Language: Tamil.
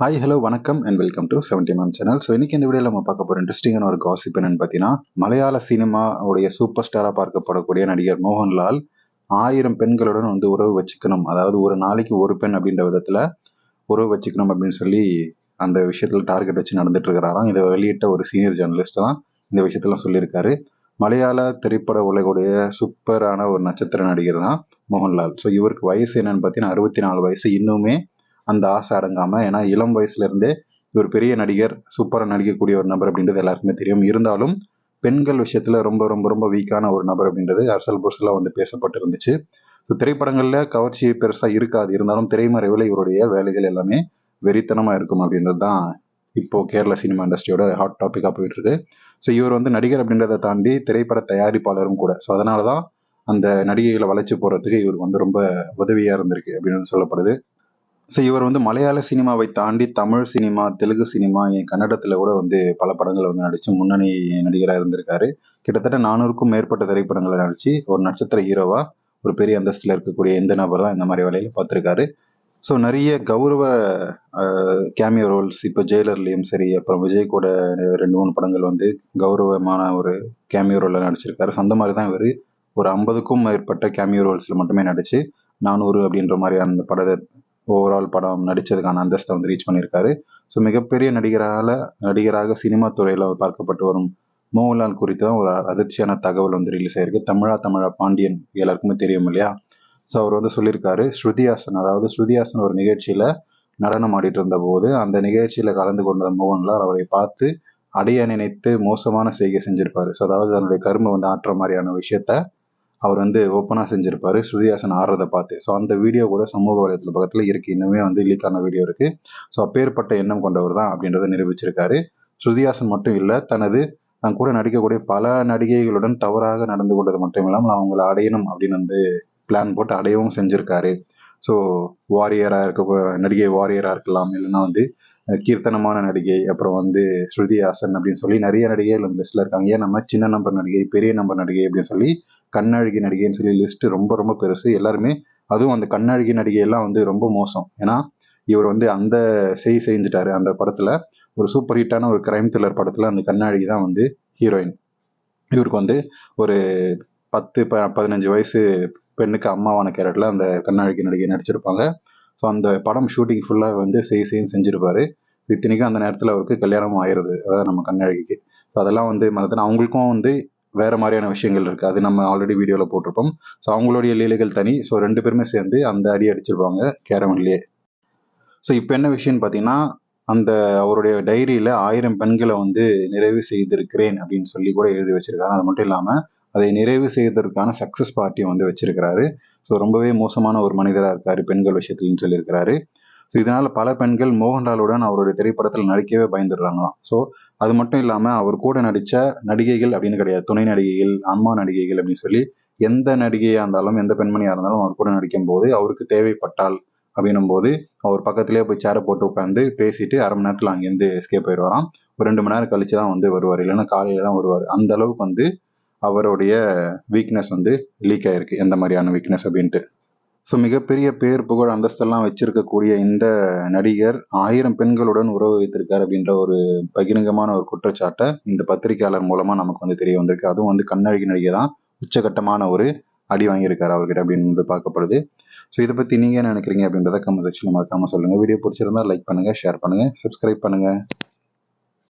ஹாய் ஹலோ வணக்கம் and welcome to seventy ma'am channel so இன்னைக்கு இந்த வீடியோவில் நம்ம பார்க்க போகிற இன்ட்ரெஸ்டிங்கான ஒரு காசிப் என்னன்னு பார்த்தீங்கன்னா மலையாள சினிமாவுடைய சூப்பர் ஸ்டாராக பார்க்கப்படக்கூடிய நடிகர் மோகன்லால் ஆயிரம் பெண்களுடன் வந்து உறவு வச்சுக்கணும். அதாவது ஒரு நாளைக்கு ஒரு பெண் அப்படின்ற விதத்தில் உறவு வச்சுக்கணும் அப்படின்னு சொல்லி அந்த விஷயத்தில் டார்கெட் வச்சு நடந்துட்டு இருக்கிறாராம். இதை வெளியிட்ட ஒரு சீனியர் ஜேர்னலிஸ்ட் தான் இந்த விஷயத்தெல்லாம் சொல்லியிருக்காரு. மலையாள திரைப்பட உலகுடைய சூப்பரான ஒரு நட்சத்திர நடிகர் தான் மோகன்லால். ஸோ இவருக்கு வயசு என்னன்னு பார்த்தீங்கன்னா அறுபத்தி நாலு வயசு. இன்னுமே அந்த ஆசை அடங்காம ஏன்னா இளம் வயசுல இருந்தே இவர் பெரிய நடிகர் சூப்பராக நடிக்கக்கூடிய ஒரு நபர் அப்படின்றது எல்லாருக்குமே தெரியும். இருந்தாலும் பெண்கள் விஷயத்துல ரொம்ப ரொம்ப ரொம்ப வீக்கான ஒரு நபர் அப்படின்றது அரசல் புரசலாக வந்து பேசப்பட்டு இருந்துச்சு ஸோ திரைப்படங்களில் கவர்ச்சி பெருசாக இருக்காது. இருந்தாலும் திரைமறைவில் இவருடைய வேலைகள் எல்லாமே வெறித்தனமாக இருக்கும் அப்படின்றது தான் இப்போ கேரள சினிமா இண்டஸ்ட்ரியோட ஹாட் டாப்பிக்காக போயிட்டு இருக்கு ஸோ இவர் வந்து நடிகர் அப்படின்றத தாண்டி திரைப்பட தயாரிப்பாளரும் கூட. ஸோ அதனால தான் அந்த நடிகைகளை வளைச்சு போகிறதுக்கு இவர் வந்து ரொம்ப உதவியாக இருந்திருக்கு அப்படின்னு சொல்லப்படுது. ஸோ இவர் வந்து மலையாள சினிமாவை தாண்டி தமிழ் சினிமா தெலுங்கு சினிமா என் கன்னடத்தில் கூட வந்து பல படங்களை வந்து நடித்து முன்னணி நடிகராக இருந்திருக்காரு. கிட்டத்தட்ட நானூறுக்கும் மேற்பட்ட திரைப்படங்களை நடித்து ஒரு நட்சத்திர ஹீரோவாக ஒரு பெரிய அந்தஸ்தில் இருக்கக்கூடிய எந்த நபர் தான் இந்த மாதிரி வேலையில் பார்த்துருக்காரு. ஸோ நிறைய கௌரவ கேமியோ ரோல்ஸ் இப்போ ஜெயிலர்லேயும் சரி அப்புறம் விஜய் கூட ரெண்டு மூணு படங்கள் வந்து கௌரவமான ஒரு கேமியோ ரோலில் நடிச்சிருக்காரு. அந்த மாதிரி தான் இவர். ஒரு ஐம்பதுக்கும் மேற்பட்ட கேமியோ ரோல்ஸில் மட்டுமே நடித்து நானூறு அப்படின்ற மாதிரியான அந்த படத்தை ஓவரால் படம் நடித்ததுக்கான அந்தஸ்தை வந்து ரீச் பண்ணியிருக்காரு. ஸோ மிகப்பெரிய நடிகரால் நடிகராக சினிமா துறையில் பார்க்கப்பட்டு வரும் மோகன்லால் குறித்து ஒரு அதிர்ச்சியான தகவல் வந்து ரிலீஸ் ஆயிருக்கு. தமிழா தமிழா பாண்டியன் எல்லாருக்குமே தெரியும் இல்லையா? ஸோ அவர் வந்து சொல்லியிருக்காரு ஸ்ருதிஹாசன் அதாவது ஸ்ருதிஹாசன் ஒரு நிகழ்ச்சியில் நடனம் ஆடிட்டு இருந்தபோது அந்த நிகழ்ச்சியில் கலந்து கொண்ட மோகன்லால் அவரை பார்த்து அடைய நினைத்து மோசமான செய்கை செஞ்சிருப்பாரு. ஸோ அதாவது தன்னுடைய கருமை வந்து ஆற்ற மாதிரியான விஷயத்த அவர் வந்து ஓப்பனாக செஞ்சிருப்பாரு. ஸ்ருதிஹாசன் ஆடுறதை பார்த்து. ஸோ அந்த வீடியோ கூட சமூக வலைதள பக்கத்தில் இருக்கு. இன்னுமே வந்து லீக்கான வீடியோ இருக்கு. ஸோ அப்பேற்பட்ட எண்ணம் கொண்டவர் தான் அப்படின்றத நிரூபிச்சிருக்காரு. ஸ்ருதிஹாசன் மட்டும் இல்லை தனது தன் கூட நடிக்கக்கூடிய பல நடிகைகளுடன் தவறாக நடந்து கொண்டது மட்டும் இல்லாமல் அவங்கள அடையணும் அப்படின்னு வந்து பிளான் போட்டு அடையவும் செஞ்சிருக்காரு. ஸோ வாரியராக இருக்க நடிகை வாரியராக இருக்கலாம். இல்லைன்னா வந்து கீர்த்தனமான நடிகை அப்புறம் வந்து ஸ்ருதி ஹாசன் அப்படின்னு சொல்லி நிறைய நடிகைகள் அந்த லிஸ்ட்டில் இருக்காங்க. ஏன் நம்ம சின்ன நம்பர் நடிகை பெரிய நம்பர் நடிகை அப்படின்னு சொல்லி கண்ணழகி நடிகைன்னு சொல்லி லிஸ்ட் ரொம்ப ரொம்ப பெருசு. எல்லாருமே அதுவும் அந்த கண்ணழகி நடிகையெல்லாம் வந்து ரொம்ப மோசம். ஏன்னா இவர் வந்து அந்த செய் செஞ்சுட்டாரு அந்த படத்துல. ஒரு சூப்பர் ஹிட்டான ஒரு கிரைம் த்ரில்லர் படத்துல அந்த கண்ணழகி தான் வந்து ஹீரோயின் இவருக்கு வந்து ஒரு பத்து ப பதினஞ்சு வயசு பெண்ணுக்கு அம்மாவான கேரக்டர்ல அந்த கண்ணழகி நடிகை நடிச்சிருப்பாங்க. ஸோ அந்த படம் ஷூட்டிங் ஃபுல்லாக வந்து செய் செய்ன்னு செஞ்சுருப்பார். இத்தனைக்கும் அந்த நேரத்தில் அவருக்கு கல்யாணம் ஆயிடுது. அதாவது நம்ம கண்ணழகிக்கு ஸோ அதெல்லாம் வந்து மறந்து அவங்களுக்கும் வந்து வேறு மாதிரியான விஷயங்கள் இருக்குது அது நம்ம ஆல்ரெடி வீடியோவில் போட்டிருப்போம். ஸோ அவங்களுடைய லீலைகள் தனி. ஸோ ரெண்டு பேருமே சேர்ந்து அந்த அடி அடிச்சிருப்பாங்க கேரவன்லேயே. ஸோ இப்போ என்ன விஷயம்னு பார்த்தீங்கன்னா அந்த அவருடைய டைரியில் ஆயிரம் பெண்களை வந்து நிறைவு செய்திருக்கிறேன் அப்படின்னு சொல்லி கூட எழுதி வச்சிருக்காரு. அது மட்டும் இல்லாமல் அதை நிறைவு செய்வதற்கான சக்ஸஸ் பார்ட்டியும் வந்து வச்சிருக்கிறாரு. ஸோ ரொம்பவே மோசமான ஒரு மனிதராக இருக்காரு பெண்கள் விஷயத்துலன்னு சொல்லியிருக்கிறாரு. ஸோ இதனால் பல பெண்கள் மோகன்லாலுடன் அவருடைய திரைப்படத்தில் நடிக்கவே பயந்துடுறாங்களாம். ஸோ அது மட்டும் இல்லாமல் அவர் கூட நடித்த நடிகைகள் அப்படின்னு கிடையாது. துணை நடிகைகள் அம்மா நடிகைகள் அப்படின்னு சொல்லி எந்த நடிகையாக இருந்தாலும் எந்த பெண்மணியாக இருந்தாலும் அவர் கூட நடிக்கும் போது அவருக்கு தேவைப்பட்டால் அப்படின்னும் போது அவர் பக்கத்துலேயே போய் சேரை போட்டு உட்காந்து பேசிட்டு அரை மணி நேரத்தில் அங்கேருந்து எஸ்கேப் போயிடுவாராம். ஒரு ரெண்டு மணி நேரம் கழிச்சு தான் வந்து வருவார். இல்லைன்னா காலையில தான் வருவார். அந்த அளவுக்கு வந்து அவருடைய வீக்னஸ் வந்து லீக் ஆயிருக்கு. எந்த மாதிரியான வீக்னஸ் அப்படின்ட்டு. ஸோ மிகப்பெரிய பேர் புகழ் அந்தஸ்தெல்லாம் வச்சிருக்கக்கூடிய இந்த நடிகர் ஆயிரம் பெண்களுடன் உறவு வைத்திருக்கார் அப்படின்ற ஒரு பகிரங்கமான ஒரு குற்றச்சாட்டை இந்த பத்திரிகையாளர் மூலமா நமக்கு வந்து தெரிய வந்திருக்கு. அதுவும் வந்து கண்ணழகி நடிகை தான். உச்சகட்டமான ஒரு அடி வாங்கியிருக்காரு அவர்கிட்ட அப்படின்னு வந்து பார்க்கப்படுது. ஸோ இதை பற்றி நீங்கள் என்ன நினைக்கிறீங்க அப்படின்றத கமெண்ட் செக்ஷனில் மறக்காமல் சொல்லுங்கள் வீடியோ பிடிச்சிருந்தா லைக் பண்ணுங்கள் ஷேர் பண்ணுங்கள் சப்ஸ்கிரைப் பண்ணுங்கள்